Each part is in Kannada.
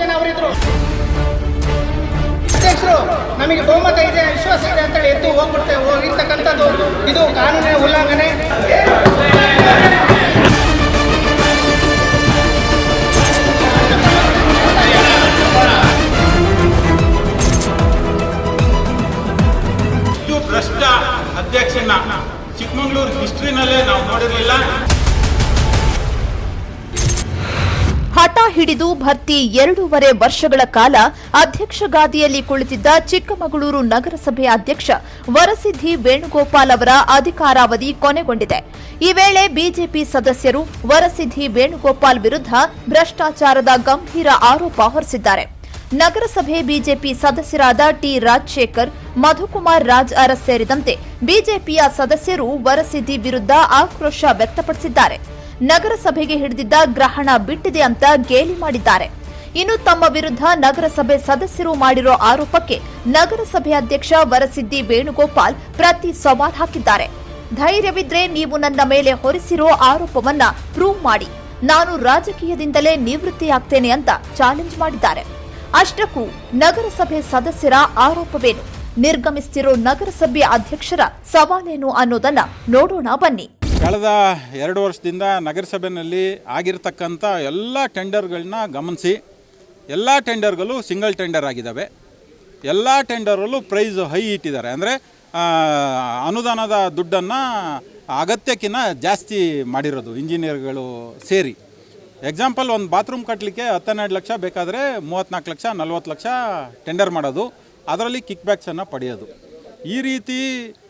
ಜನ ಅವರಿದ್ರು. ಅಧ್ಯಕ್ಷರು, ನಮಗೆ ಬಹುಮತ ಇದೆ, ವಿಶ್ವಾಸ ಇದೆ ಅಂತೇಳಿ ಎದ್ದು ಹೋಗ್ಬಿಡ್ತೇವೆ ಹೋಗಿರ್ತಕ್ಕಂಥದ್ದು ಇದು ಕಾನೂನಿನ ಉಲ್ಲಂಘನೆ. ಭ್ರಷ್ಟ ಅಧ್ಯಕ್ಷನ ಚಿಕ್ಕಮಗಳೂರು ಹಿಸ್ಟ್ರಿನಲ್ಲೇ ನಾವು ನೋಡಿರಲಿಲ್ಲ. ಹಠ ಹಿಡಿದು ಭರ್ತಿ ಎರಡೂವರೆ ವರ್ಷಗಳ ಕಾಲ ಅಧ್ಯಕ್ಷ ಗಾದಿಯಲ್ಲಿ ಕುಳಿತಿದ್ದ ಚಿಕ್ಕಮಗಳೂರು ನಗರಸಭೆ ಅಧ್ಯಕ್ಷ ವರಸಿದ್ದಿ ವೇಣುಗೋಪಾಲ್ ಅವರ ಅಧಿಕಾರಾವಧಿ ಕೊನೆಗೊಂಡಿದೆ. ಈ ವೇಳೆ ಬಿಜೆಪಿ ಸದಸ್ಯರು ವರಸಿದ್ದಿ ವೇಣುಗೋಪಾಲ್ ವಿರುದ್ಧ ಭ್ರಷ್ಟಾಚಾರದ ಗಂಭೀರ ಆರೋಪ ಹೊರಿಸಿದ್ದಾರೆ. ನಗರಸಭೆ ಬಿಜೆಪಿ ಸದಸ್ಯರಾದ ಟಿ ರಾಜಶೇಖರ್, ಮಧುಕುಮಾರ್ ರಾಜ್ ಅರಸ್ ಸೇರಿದಂತೆ ಬಿಜೆಪಿಯ ಸದಸ್ಯರು ವರಸಿದ್ದಿ ವಿರುದ್ಧ ಆಕ್ರೋಶ ವ್ಯಕ್ತಪಡಿಸಿದ್ದಾರೆ. ನಗರಸಭೆಗೆ ಹಿಡಿದಿದ್ದ ಗ್ರಹಣ ಬಿಟ್ಟಿದೆ ಅಂತ ಗೇಲಿ ಮಾಡಿದ್ದಾರೆ. ಇನ್ನು ತಮ್ಮ ವಿರುದ್ಧ ನಗರಸಭೆ ಸದಸ್ಯರು ಮಾಡಿರೋ ಆರೋಪಕ್ಕೆ ನಗರಸಭೆ ಅಧ್ಯಕ್ಷ ವರಸಿದ್ದಿ ವೇಣುಗೋಪಾಲ್ ಪ್ರತಿ ಸವಾಲ್ ಹಾಕಿದ್ದಾರೆ. ಧೈರ್ಯವಿದ್ರೆ ನೀವು ನನ್ನ ಮೇಲೆ ಹೊರಿಸಿರೋ ಆರೋಪವನ್ನ ಪ್ರೂವ್ ಮಾಡಿ. ನಾನು ರಾಜಕೀಯದಿಂದಲೇ ನಿವೃತ್ತಿಯಾಗ್ತೇನೆ ಅಂತ ಚಾಲೆಂಜ್ ಮಾಡಿದ್ದಾರೆ. ಅಷ್ಟಕ್ಕೂ ನಗರಸಭೆ ಸದಸ್ಯರ ಆರೋಪವೇನು? ನಿರ್ಗಮಿಸ್ತಿರೋ ನಗರಸಭೆ ಅಧ್ಯಕ್ಷರ ಸವಾಲೇನು ಅನ್ನೋದನ್ನ ನೋಡೋಣ ಬನ್ನಿ. ಕಳೆದ ಎರಡು ವರ್ಷದಿಂದ ನಗರಸಭೆಯಲ್ಲಿ ಆಗಿರತಕ್ಕಂಥ ಎಲ್ಲ ಟೆಂಡರ್ಗಳನ್ನ ಗಮನಿಸಿ, ಎಲ್ಲ ಟೆಂಡರ್ಗಳು ಸಿಂಗಲ್ ಟೆಂಡರ್ ಆಗಿದ್ದಾವೆ. ಎಲ್ಲ ಟೆಂಡರಲ್ಲೂ ಪ್ರೈಸ್ ಹೈ ಇಟ್ಟಿದ್ದಾರೆ. ಅಂದರೆ ಅನುದಾನದ ದುಡ್ಡನ್ನು ಅಗತ್ಯಕ್ಕಿಂತ ಜಾಸ್ತಿ ಮಾಡಿರೋದು ಇಂಜಿನಿಯರ್ಗಳು ಸೇರಿ. ಎಕ್ಸಾಂಪಲ್ ಒಂದು ಬಾತ್ರೂಮ್ ಕಟ್ಟಲಿಕ್ಕೆ ಹತ್ತೆರಡು ಲಕ್ಷ ಬೇಕಾದರೆ ಮೂವತ್ತ್ನಾಲ್ಕು ಲಕ್ಷ, ನಲ್ವತ್ತು ಲಕ್ಷ ಟೆಂಡರ್ ಮಾಡೋದು. ಅದರಲ್ಲಿ ಕಿಕ್ ಬ್ಯಾಕ್ಸನ್ನು ಪಡೆಯೋದು. ಈ ರೀತಿ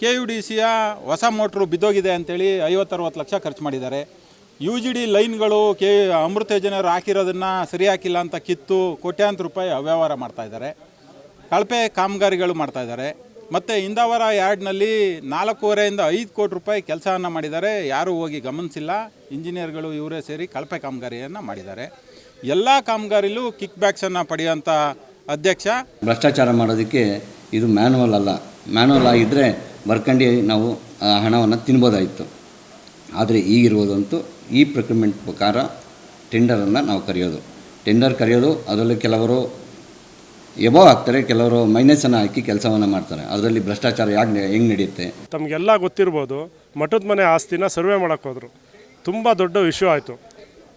ಕೆ ಯು ಡಿ ಸಿಯ ಹೊಸ ಮೋಟ್ರು ಬಿದ್ದೋಗಿದೆ ಅಂತೇಳಿ ಐವತ್ತರವತ್ತು ಲಕ್ಷ ಖರ್ಚು ಮಾಡಿದ್ದಾರೆ. ಯು ಜಿ ಡಿ ಲೈನ್ಗಳು ಕೆ ಅಮೃತ ಯೋಜನೆಯವರು ಹಾಕಿರೋದನ್ನು ಸರಿ ಹಾಕಿಲ್ಲ ಅಂತ ಕಿತ್ತು ಕೋಟ್ಯಾಂತರ ರೂಪಾಯಿ ಅವ್ಯವಹಾರ ಮಾಡ್ತಾಯಿದ್ದಾರೆ ಕಳಪೆ ಕಾಮಗಾರಿಗಳು ಮಾಡ್ತಾಯಿದ್ದಾರೆ ಮತ್ತು ಇಂದಾವರ ಯಾರ್ಡ್ನಲ್ಲಿ ನಾಲ್ಕೂವರೆಯಿಂದ ಐದು ಕೋಟಿ ರೂಪಾಯಿ ಕೆಲಸವನ್ನು ಮಾಡಿದ್ದಾರೆ. ಯಾರೂ ಹೋಗಿ ಗಮನಿಸಿಲ್ಲ. ಇಂಜಿನಿಯರ್ಗಳು ಇವರೇ ಸೇರಿ ಕಳಪೆ ಕಾಮಗಾರಿಯನ್ನು ಮಾಡಿದ್ದಾರೆ. ಎಲ್ಲ ಕಾಮಗಾರಿಲೂ ಕಿಕ್ ಬ್ಯಾಕ್ಸನ್ನು ಪಡೆಯುವಂಥ ಅಧ್ಯಕ್ಷ. ಭ್ರಷ್ಟಾಚಾರ ಮಾಡೋದಕ್ಕೆ ಇದು ಮ್ಯಾನುವಲ್ ಅಲ್ಲ. ಮ್ಯಾನುವಲ್ ಆಗಿದ್ದರೆ ಬರ್ಕಂಡು ನಾವು, ಆ, ಹಣವನ್ನು ತಿನ್ಬೋದಾಯಿತು. ಆದರೆ ಈಗಿರುವುದಂತೂ ಈ ಪ್ರಕ್ರಿಮೆಂಟ್ ಪ್ರಕಾರ ಟೆಂಡರನ್ನು ನಾವು ಕರೆಯೋದು. ಟೆಂಡರ್ ಕರೆಯೋದು, ಅದರಲ್ಲಿ ಕೆಲವರು ಎಬೋ ಹಾಕ್ತಾರೆ ಕೆಲವರು ಮೈನಸನ್ನು ಹಾಕಿ ಕೆಲಸವನ್ನು ಮಾಡ್ತಾರೆ. ಅದರಲ್ಲಿ ಭ್ರಷ್ಟಾಚಾರ ಯಾಕೆ ಹೆಂಗೆ ನಡೆಯುತ್ತೆ? ತಮಗೆಲ್ಲ ಗೊತ್ತಿರ್ಬೋದು, ಮಠದ ಮನೆ ಆಸ್ತಿನ ಸರ್ವೆ ಮಾಡೋಕ್ಕೆ ಹೋದರು. ತುಂಬ ದೊಡ್ಡ ಇಶ್ಯೂ ಆಯಿತು.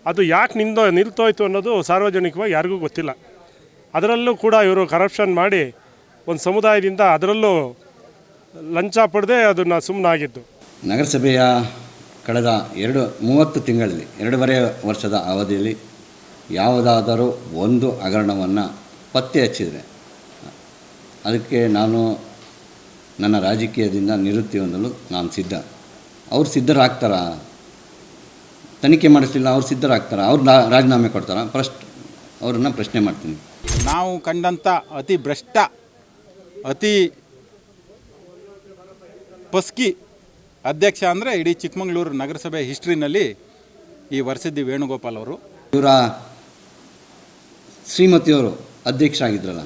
ಅದು ಯಾಕೆ ನಿಂದೋ, ನಿಲ್ತೋಯ್ತು ಅನ್ನೋದು ಸಾರ್ವಜನಿಕವಾಗಿ ಯಾರಿಗೂ ಗೊತ್ತಿಲ್ಲ. ಅದರಲ್ಲೂ ಕೂಡ ಇವರು ಕರಪ್ಷನ್ ಮಾಡಿ ಒಂದು ಸಮುದಾಯದಿಂದ ಅದರಲ್ಲೂ ಲಂಚ ಪಡೆದೇ ಅದನ್ನು ಸುಮ್ಮನಾಗಿದ್ದು ನಗರಸಭೆಯ ಕಳೆದ ಎರಡು ಮೂವತ್ತು ತಿಂಗಳಲ್ಲಿ ಎರಡೂವರೆ ವರ್ಷದ ಅವಧಿಯಲ್ಲಿ ಯಾವುದಾದರೂ ಒಂದು ಹಗರಣವನ್ನು ಪತ್ತೆ ಹಚ್ಚಿದರೆ ಅದಕ್ಕೆ ನಾನು ನನ್ನ ರಾಜಕೀಯದಿಂದ ನಿವೃತ್ತಿ ಹೊಂದಲು ನಾನು ಸಿದ್ಧ. ಅವ್ರು ಸಿದ್ಧರಾಗ್ತಾರಾ? ತನಿಖೆ ಮಾಡಿಸಲಿಲ್ಲ ಅವ್ರು ಸಿದ್ಧರಾಗ್ತಾರಾ? ಅವ್ರು ನಾ- ರಾಜೀನಾಮೆ ಕೊಡ್ತಾರ? ಫಸ್ಟ್ ಅವ್ರನ್ನ ಪ್ರಶ್ನೆ ಮಾಡ್ತೀನಿ. ನಾವು ಕಂಡಂಥ ಅತಿ ಭ್ರಷ್ಟ ಅತಿ ಪಸ್ಕಿ ಅಧ್ಯಕ್ಷ ಅಂದರೆ ಇಡೀ ಚಿಕ್ಕಮಗಳೂರು ನಗರಸಭೆ ಹಿಸ್ಟ್ರಿನಲ್ಲಿ ಈ ವರಸಿದ್ದಿ ವೇಣುಗೋಪಾಲ್ ಅವರು. ಇವರ ಶ್ರೀಮತಿಯವರು ಅಧ್ಯಕ್ಷ ಆಗಿದ್ರಲ್ಲ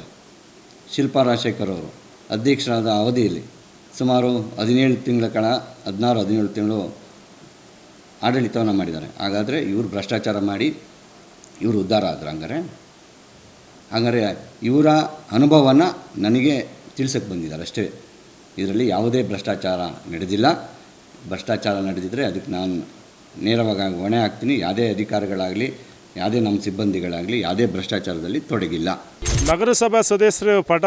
ಶಿಲ್ಪಾ ರಾಜಶೇಖರ್ ಅವರು ಅಧ್ಯಕ್ಷರಾದ ಅವಧಿಯಲ್ಲಿ ಸುಮಾರು ಹದಿನೇಳು ತಿಂಗಳ ಕಾಲ, ಹದಿನಾರು, ಹದಿನೇಳು ತಿಂಗಳು ಆಡಳಿತವನ್ನು ಮಾಡಿದ್ದಾರೆ. ಹಾಗಾದರೆ ಇವರು ಭ್ರಷ್ಟಾಚಾರ ಮಾಡಿ ಇವರು ಉದ್ಧಾರ ಆದರು ಹಂಗಾರೆ. ಹಾಗಾದರೆ ಇವರ ಅನುಭವನ ನನಗೆ ತಿಳಿಸಕ್ಕೆ ಬಂದಿದ್ದಾರೆ ಅಷ್ಟೇ. ಇದರಲ್ಲಿ ಯಾವುದೇ ಭ್ರಷ್ಟಾಚಾರ ನಡೆದಿಲ್ಲ. ಭ್ರಷ್ಟಾಚಾರ ನಡೆದಿದ್ದರೆ ಅದಕ್ಕೆ ನಾನು ನೇರವಾಗಿ ಹೊಣೆ ಹಾಕ್ತೀನಿ. ಯಾವುದೇ ಅಧಿಕಾರಿಗಳಾಗಲಿ ಯಾವುದೇ ನಮ್ಮ ಸಿಬ್ಬಂದಿಗಳಾಗಲಿ ಯಾವುದೇ ಭ್ರಷ್ಟಾಚಾರದಲ್ಲಿ ತೊಡಗಿಲ್ಲ. ನಗರಸಭಾ ಸದಸ್ಯರು ಪಟ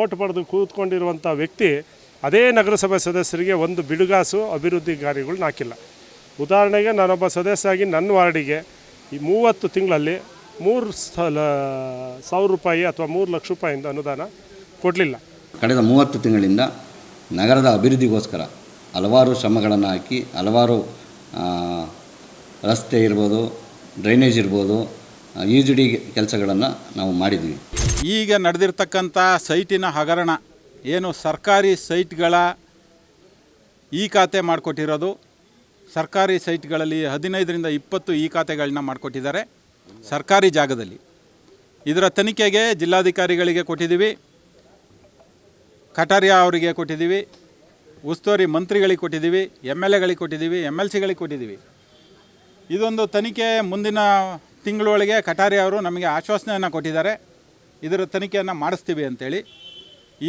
ಓಟ್ ಪಡೆದು ಕೂತ್ಕೊಂಡಿರುವಂಥ ವ್ಯಕ್ತಿ ಅದೇ ನಗರಸಭಾ ಸದಸ್ಯರಿಗೆ ಒಂದು ಬಿಡುಗಾಸು ಅಭಿವೃದ್ಧಿ ಕಾರ್ಯಗಳನ್ನ ಹಾಕಿಲ್ಲ. ಉದಾಹರಣೆಗೆ ನಾನೊಬ್ಬ ಸದಸ್ಯಾಗಿ ನನ್ನ ವಾರ್ಡಿಗೆ ಈ ಮೂವತ್ತು ತಿಂಗಳಲ್ಲಿ ಮೂರು ಸಲ ಸಾವಿರ ರೂಪಾಯಿ ಅಥವಾ ಮೂರು ಲಕ್ಷ ರೂಪಾಯಿಂದ ಅನುದಾನ ಕೊಡಲಿಲ್ಲ. ಕಳೆದ ಮೂವತ್ತು ತಿಂಗಳಿಂದ ನಗರದ ಅಭಿವೃದ್ಧಿಗೋಸ್ಕರ ಹಲವಾರು ಶ್ರಮಗಳನ್ನು ಹಾಕಿ, ಹಲವಾರು ರಸ್ತೆ ಇರ್ಬೋದು, ಡ್ರೈನೇಜ್ ಇರ್ಬೋದು ಈಜುಡಿ ಕೆಲಸಗಳನ್ನು ನಾವು ಮಾಡಿದ್ವಿ. ಈಗ ನಡೆದಿರ್ತಕ್ಕಂಥ ಸೈಟಿನ ಹಗರಣ ಏನು ಸರ್ಕಾರಿ ಸೈಟ್ಗಳ ಈ ಖಾತೆ ಮಾಡಿಕೊಟ್ಟಿರೋದು? ಸರ್ಕಾರಿ ಸೈಟ್ಗಳಲ್ಲಿ ಹದಿನೈದರಿಂದ ಇಪ್ಪತ್ತು ಈ ಖಾತೆಗಳನ್ನ ಮಾಡಿಕೊಟ್ಟಿದ್ದಾರೆ ಸರ್ಕಾರಿ ಜಾಗದಲ್ಲಿ. ಇದರ ತನಿಖೆಗೆ ಜಿಲ್ಲಾಧಿಕಾರಿಗಳಿಗೆ ಕೊಟ್ಟಿದ್ದೀವಿ. ಕಟಾರಿಯಾ ಅವರಿಗೆ ಕೊಟ್ಟಿದ್ದೀವಿ, ಉಸ್ತುವಾರಿ ಮಂತ್ರಿಗಳಿಗೆ ಕೊಟ್ಟಿದ್ದೀವಿ ಎಂ ಎಲ್ ಎಗಳಿಗೆ ಕೊಟ್ಟಿದ್ದೀವಿ ಎಂ ಎಲ್ ಸಿಗಳಿಗೆ ಕೊಟ್ಟಿದ್ದೀವಿ. ಇದೊಂದು ತನಿಖೆ ಮುಂದಿನ ತಿಂಗಳೊಳಗೆ ಕಟಾರಿ ಅವರು ನಮಗೆ ಆಶ್ವಾಸನೆಯನ್ನು ಕೊಟ್ಟಿದ್ದಾರೆ. ಇದರ ತನಿಖೆಯನ್ನು ಮಾಡಿಸ್ತೀವಿ ಅಂತೇಳಿ.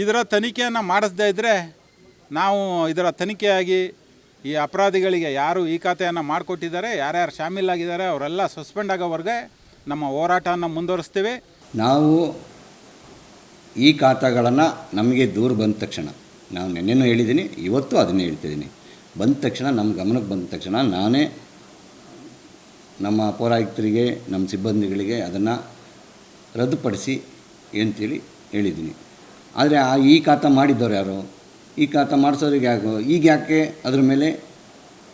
ಇದರ ತನಿಖೆಯನ್ನು ಮಾಡಿಸದೇ ಇದ್ದರೆ ನಾವು ಇದರ ತನಿಖೆಯಾಗಿ ಈ ಅಪರಾಧಿಗಳಿಗೆ ಯಾರು ಈ ಖಾತೆಯನ್ನು ಮಾಡಿಕೊಟ್ಟಿದ್ದಾರೆ, ಯಾರ್ಯಾರು ಶಾಮೀಲಾಗಿದ್ದಾರೆ ಅವರೆಲ್ಲ ಸಸ್ಪೆಂಡ್ ಆಗೋವರೆಗೆ ನಮ್ಮ ಹೋರಾಟವನ್ನು ಮುಂದುವರಿಸ್ತೀವಿ. ನಾವು ಈ ಖಾತಾಗಳನ್ನು ನಮಗೆ ದೂರ ಬಂದ ತಕ್ಷಣ ನಾನು ನಿನ್ನೆನೂ ಹೇಳಿದ್ದೀನಿ ಇವತ್ತು ಅದನ್ನೇ ಹೇಳ್ತಿದ್ದೀನಿ ಬಂದ ತಕ್ಷಣ ನಮ್ಮ ಗಮನಕ್ಕೆ ಬಂದ ತಕ್ಷಣ ನಾನೇ ನಮ್ಮ ಪೌರಾಯುಕ್ತರಿಗೆ ನಮ್ಮ ಸಿಬ್ಬಂದಿಗಳಿಗೆ ಅದನ್ನು ರದ್ದುಪಡಿಸಿ ಅಂತೇಳಿ ಹೇಳಿದ್ದೀನಿ ಆದರೆ ಆ ಈ ಖಾತ ಮಾಡಿದ್ದವ್ರು ಯಾರು? ಈ ಖಾತ ಮಾಡಿಸೋರಿಗೆ ಯಾಕೆ, ಈಗ ಯಾಕೆ ಅದ್ರ ಮೇಲೆ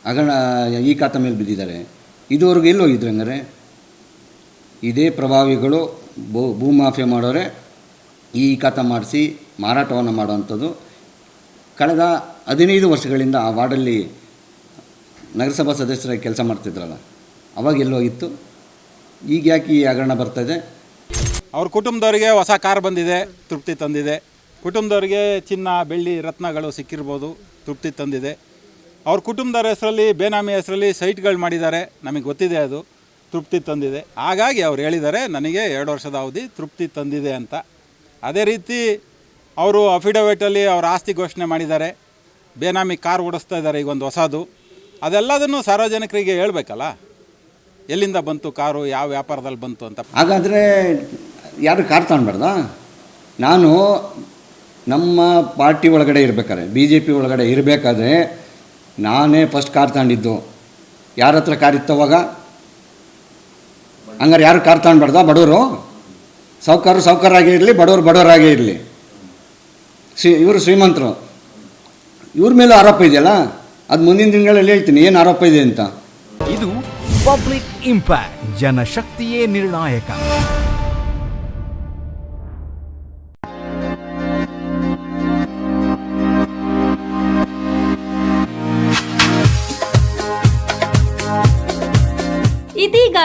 ಅಗಣ, ಈ ಖಾತ ಮೇಲೆ ಬಿದ್ದಿದ್ದಾರೆ? ಇದುವರೆಗೂ ಎಲ್ಲಿ ಹೋಗಿದ್ರು ಹಂಗಾರೆ ಇದೇ ಪ್ರಭಾವಿಗಳು ಭೂ ಭೂಮಾಫಿಯಾ ಮಾಡೋರೆ ಈ ಕಥ ಮಾಡಿಸಿ ಮಾರಾಟವನ್ನು ಮಾಡುವಂಥದ್ದು. ಕಳೆದ ಹದಿನೈದು ವರ್ಷಗಳಿಂದ ಆ ವಾರ್ಡಲ್ಲಿ ನಗರಸಭಾ ಸದಸ್ಯರಾಗಿ ಕೆಲಸ ಮಾಡ್ತಿದ್ರಲ್ಲ, ಅವಾಗ ಎಲ್ಲೋಗಿತ್ತು ಈಗ ಯಾಕೆ ಈ ಹಗರಣ ಬರ್ತಾಯಿದೆ ಅವ್ರ ಕುಟುಂಬದವರಿಗೆ ಹೊಸ ಕಾರ್ ಬಂದಿದೆ, ತೃಪ್ತಿ ತಂದಿದೆ. ಕುಟುಂಬದವರಿಗೆ ಚಿನ್ನ, ಬೆಳ್ಳಿ, ರತ್ನಗಳು ಸಿಕ್ಕಿರ್ಬೋದು, ತೃಪ್ತಿ ತಂದಿದೆ. ಅವ್ರ ಕುಟುಂಬದವ್ರ ಹೆಸರಲ್ಲಿ, ಬೇನಾಮಿ ಹೆಸರಲ್ಲಿ ಸೈಟ್ಗಳು ಮಾಡಿದ್ದಾರೆ, ನಮಗೆ ಗೊತ್ತಿದೆ ಅದು, ತೃಪ್ತಿ ತಂದಿದೆ. ಹಾಗಾಗಿ ಅವ್ರು ಹೇಳಿದ್ದಾರೆ, ನನಗೆ ಎರಡು ವರ್ಷದ ಅವಧಿ ತೃಪ್ತಿ ತಂದಿದೆ ಅಂತ. ಅದೇ ರೀತಿ ಅವರು ಅಫಿಡವಿಟಲ್ಲಿ ಅವ್ರ ಆಸ್ತಿ ಘೋಷಣೆ ಮಾಡಿದ್ದಾರೆ. ಬೇನಾಮಿ ಕಾರ್ ಓಡಿಸ್ತಾ ಇದ್ದಾರೆ ಈಗ ಒಂದು ಹೊಸದು. ಅದೆಲ್ಲದನ್ನು ಸಾರ್ವಜನಿಕರಿಗೆ ಹೇಳಬೇಕಲ್ಲ? ಎಲ್ಲಿಂದ ಬಂತು ಕಾರು, ಯಾವ ವ್ಯಾಪಾರದಲ್ಲಿ ಬಂತು ಅಂತ. ಹಾಗಾದರೆ ಯಾರು ಕಾರ್ ತಗೊಂಡ್ಬಾರ್ದಾ? ನಾನು ನಮ್ಮ ಪಾರ್ಟಿ ಒಳಗಡೆ ಇರಬೇಕಾದ್ರೆ ಬಿ ಜೆ ಪಿ ಒಳಗಡೆ ಇರಬೇಕಾದ್ರೆ ನಾನೇ ಫಸ್ಟ್ ಕಾರ್ ತಗೊಂಡಿದ್ದು. ಯಾರ ಹತ್ರ ಕಾರ್ ಇತ್ತವಾಗ ಹಂಗಾರೆ ಯಾರು ಕಾರ್ ತಗೊಂಡ್ಬಾರ್ದಾ ಬಡವರು? ಸಾವುಕಾರರು ಸಾವುಕಾರಾಗೇ ಇರಲಿ, ಬಡವರು ಬಡವರಾಗೇ ಇರಲಿ. ಶ್ರೀ ಇವರು ಶ್ರೀಮಂತರು. ಇವ್ರ ಮೇಲೂ ಆರೋಪ ಇದೆಯಲ್ಲ? ಅದು ಮುಂದಿನ ದಿನಗಳಲ್ಲಿ ಹೇಳ್ತೀನಿ, ಏನು ಆರೋಪ ಇದೆ ಅಂತ. ಇದು ಪಬ್ಲಿಕ್ ಇಂಪ್ಯಾಕ್ಟ್, ಜನಶಕ್ತಿಯೇ ನಿರ್ಣಾಯಕ.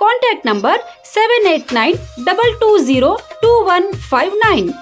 Contact number seven eight nine double two zero two one five nine